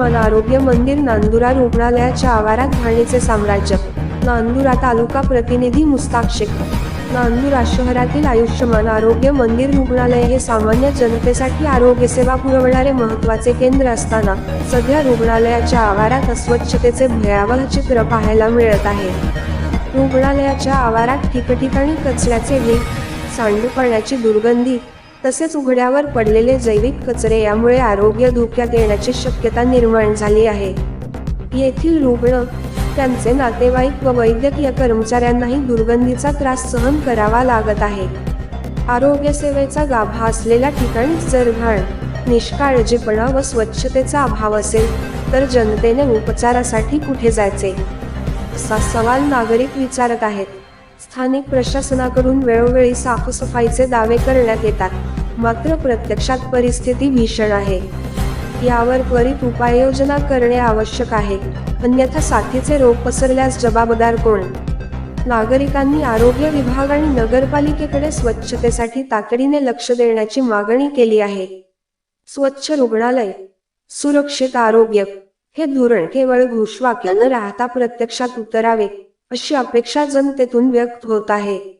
मन आरोग्य मंदिर नांदुरा रुग्णालयाच्या आवारात घाणीचे साम्राज्य. नांदुरा तालुका प्रतिनिधी मुस्ताक शेख. नांदुरा शहरातील आयुष्यमान आरोग्य मंदिर रुग्णालय हे सामान्य जनतेसाठी आरोग्य सेवा पुरवणारे महत्त्वाचे केंद्र असताना सध्या रुग्णालयाच्या आवारात अस्वच्छतेचे भयावह चित्र पाहायला मिळत आहे. रुग्णालयाच्या आवारात ठिकठिकाणी कचऱ्याचे वेग सांडू करण्याची दुर्गंधी तसेच उघड्यावर पडलेले जैविक कचरे यामुळे आरोग्य धोक्यात येण्याची शक्यता निर्माण झाली आहे. येथील रुग्ण त्यांचे नातेवाईक व वैद्यकीय कर्मचाऱ्यांनाही दुर्गंधीचा त्रास सहन करावा लागत आहे. आरोग्य सेवेचा गाभा असलेल्या ठिकाणी जर घाण निष्काळजीपणा व स्वच्छतेचा अभाव असेल तर जनतेने उपचारासाठी कुठे जायचे? असा सवाल नागरिक विचारत आहेत. स्थानिक प्रशासनाकडून वेळोवेळी साफसफाईचे दावे करण्यात येतात. मात्र प्रत्यक्षात परिस्थिती भीषण आहे. यावर त्वरित उपाययोजना करणे आवश्यक आहे. अन्यथा साथीचे रोग पसरल्यास जबाबदार कोण? नागरिकांनी आरोग्य विभाग आणि नगरपालिकेकडे स्वच्छतेसाठी तातडीने लक्ष देण्याची मागणी केली आहे. स्वच्छ रुग्णालय सुरक्षित आरोग्य हे धोरण केवळ घोषवाक्य न राहता प्रत्यक्षात उतरावे अशी अपेक्षा जनतेतून व्यक्त होत आहे.